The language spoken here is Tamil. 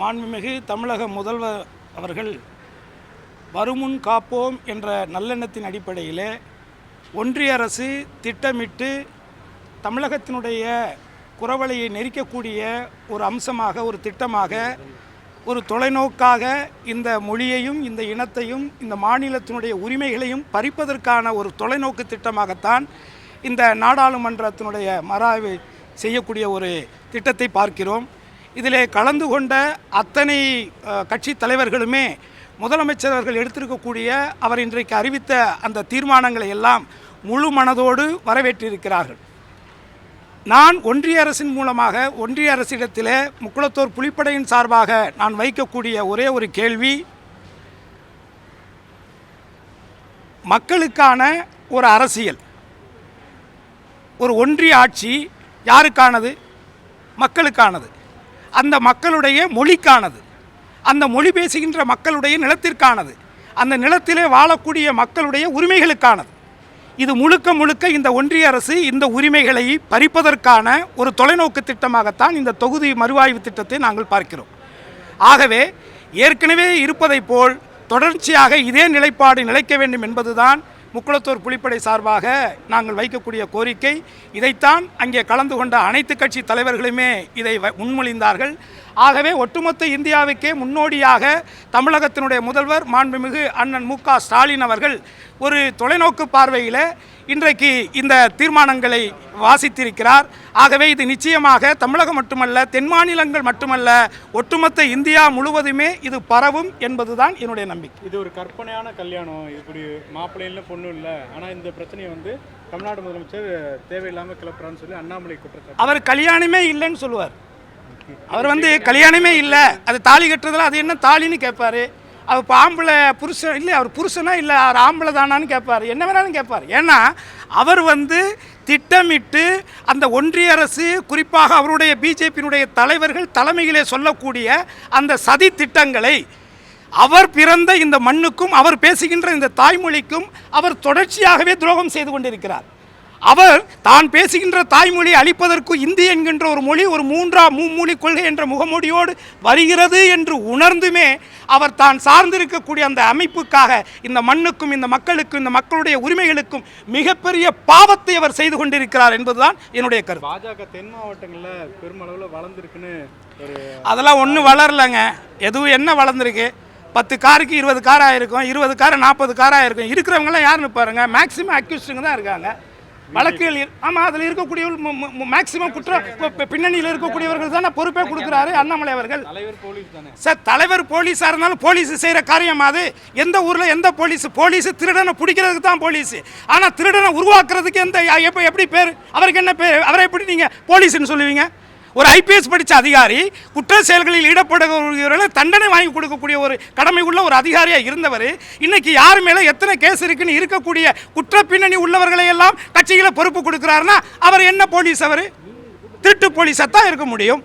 மாண்புமிகு தமிழக முதல்வர் அவர்கள் வருமுன் காப்போம் என்ற நல்லெண்ணத்தின் அடிப்படையிலே ஒன்றிய அரசு திட்டமிட்டு தமிழகத்தினுடைய குறவலையை நெரிக்கக்கூடிய ஒரு அம்சமாக ஒரு திட்டமாக ஒரு தொலைநோக்காக இந்த மொழியையும் இந்த இனத்தையும் இந்த மாநிலத்தினுடைய உரிமைகளையும் பறிப்பதற்கான ஒரு தொலைநோக்கு திட்டமாகத்தான் இந்த நாடாளுமன்றத்தினுடைய மறாய்வு செய்யக்கூடிய ஒரு திட்டத்தை பார்க்கிறோம். இதிலே கலந்து கொண்ட அத்தனை கட்சி தலைவர்களுமே முதலமைச்சர் அவர்கள் எடுத்திருக்கக்கூடிய அவர் இன்றைக்கு அறிவித்த அந்த தீர்மானங்களை எல்லாம் முழு மனதோடு வரவேற்றிருக்கிறார்கள். நான் ஒன்றிய அரசின் மூலமாக ஒன்றிய அரசிடத்தில் முக்குளத்தோர் புலிப்படையின் சார்பாக நான் வைக்கக்கூடிய ஒரே ஒரு கேள்வி மக்களுக்கான ஒரு அரசியல். ஒரு ஒன்றிய ஆட்சி யாருக்கானது? மக்களுக்கானது. அந்த மக்களுடைய மொழிக்கானது. அந்த மொழி பேசுகின்ற மக்களுடைய நிலத்திற்கானது. அந்த நிலத்திலே வாழக்கூடிய மக்களுடைய உரிமைகளுக்கானது. இது முழுக்க முழுக்க இந்த ஒன்றிய அரசு இந்த உரிமைகளை பறிப்பதற்கான ஒரு தொலைநோக்கு திட்டமாகத்தான் இந்த தொகுதி மறுவாய்வு திட்டத்தை நாங்கள் பார்க்கிறோம். ஆகவே ஏற்கனவே இருப்பதைப் போல் தொடர்ச்சியாக இதே நிலைப்பாடு நிலைக்க வேண்டும் என்பதுதான் முக்குளத்தூர் புலிப்படை சார்பாக நாங்கள் வைக்கக்கூடிய கோரிக்கை. இதைத்தான் அங்கே கலந்து கொண்ட அனைத்து கட்சி தலைவர்களுமே இதை வ- முன்மொழிந்தார்கள். ஆகவே ஒட்டுமொத்த இந்தியாவுக்கே முன்னோடியாக தமிழகத்தினுடைய முதல்வர் மாண்புமிகு அண்ணன் மு ஸ்டாலின் அவர்கள் ஒரு தொலைநோக்கு பார்வையில் இன்றைக்கு இந்த தீர்மானங்களை வாசித்திருக்கிறார். ஆகவே இது நிச்சயமாக தமிழகம் மட்டுமல்ல தென் மாநிலங்கள் மட்டுமல்ல ஒட்டுமொத்த இந்தியா முழுவதுமே இது பரவும் என்பதுதான் என்னுடைய நம்பிக்கை. இது ஒரு கற்பனையான கல்யாணம். இப்படி மாப்பிள்ளை இல்லை பொண்ணு இல்லை. ஆனால் இந்த பிரச்சனையை வந்து தமிழ்நாடு முதலமைச்சர் தேவையில்லாமல் கிளப்புறான்னு சொல்லி அண்ணாமலை குற்றச்சாட்டு. அவர் கல்யாணமே இல்லைன்னு சொல்லுவார். அவர் வந்து கல்யாணமே இல்லை. அது தாலி கட்டுறதுல அது என்ன தாலின்னு கேட்பார் அவர் இப்போ ஆம்பளை புருஷன் இல்லை அவர் புருஷனா இல்லை அவர் ஆம்பளை தானான்னு கேட்பார் என்ன வேணாலும் கேட்பார் ஏன்னா அவர் வந்து திட்டமிட்டு அந்த ஒன்றிய அரசு குறிப்பாக அவருடைய பிஜேபியினுடைய தலைவர்கள் தலைமையிலே சொல்லக்கூடிய அந்த சதி திட்டங்களை அவர் பிறந்த இந்த மண்ணுக்கும் அவர் பேசுகின்ற இந்த தாய்மொழிக்கும் அவர் தொடர்ச்சியாகவே துரோகம் செய்து கொண்டிருக்கிறார். அவர் தான் பேசுகின்ற தாய்மொழி அழிப்பதற்கு இந்தி என்கின்ற ஒரு மொழி ஒரு மூன்றா மும்மொழி கொள்கை என்ற முகமூடியோடு வருகிறது என்று உணர்ந்துமே அவர் தான் சார்ந்திருக்கக்கூடிய அந்த அமைப்புக்காக இந்த மண்ணுக்கும் இந்த மக்களுக்கும் இந்த மக்களுடைய உரிமைகளுக்கும் மிகப்பெரிய பாவத்தை அவர் செய்து கொண்டிருக்கிறார் என்பதுதான் என்னுடைய கருத்து. பாஜக தென் மாவட்டங்களில் பெருமளவில் வளர்ந்துருக்குன்னு அதெல்லாம் ஒன்றும் வளரலைங்க. எதுவும் என்ன வளர்ந்துருக்கு? பத்து காருக்கு இருபது கார் ஆயிருக்கும் இருபது கார் நாற்பது கார் ஆயிருக்கும் இருக்கிறவங்களாம் யாருன்னு பாருங்க. மேக்ஸிமம் அக்யூஸ்டுங்க தான் இருக்காங்க. வழக்குகள் இரு- ஆமா அதில் இருக்கக்கூடிய மேக்ஸிமம் குற்ற பின்னணியில் இருக்கக்கூடியவர்கள் தானே பொறுப்பே கொடுக்குறாரு அண்ணாமலை அவர்கள். சார் தலைவர் போலீஸாக இருந்தாலும் போலீஸ் செய்கிற காரியம் அது. எந்த ஊரில் எந்த போலீஸ் போலீஸ் திருடனை பிடிக்கிறதுக்கு தான் போலீஸ். ஆனால் திருடனை உருவாக்குறதுக்கு எந்த எப்போ எப்படி பேர் அவருக்கு என்ன பேர்? அவரை எப்படி நீங்கள் போலீஸ்னு சொல்லுவீங்க? ஒரு ஐபிஎஸ் படித்த அதிகாரி குற்ற செயல்களில் ஈடுபடுகிறவர்களை தண்டனை வாங்கி கொடுக்கக்கூடிய ஒரு கடமை உள்ள ஒரு அதிகாரியாக இருந்தவர் இன்னைக்கு யார் மேலே எத்தனை கேஸ் இருக்குன்னு இருக்கக்கூடிய குற்ற பின்னணி உள்ளவர்களை எல்லாம் கட்சியில் பொறுப்பு கொடுக்குறாருன்னா அவர் என்ன போலீஸ் அவர்? திருட்டு போலீஸாக தான் இருக்க முடியும்.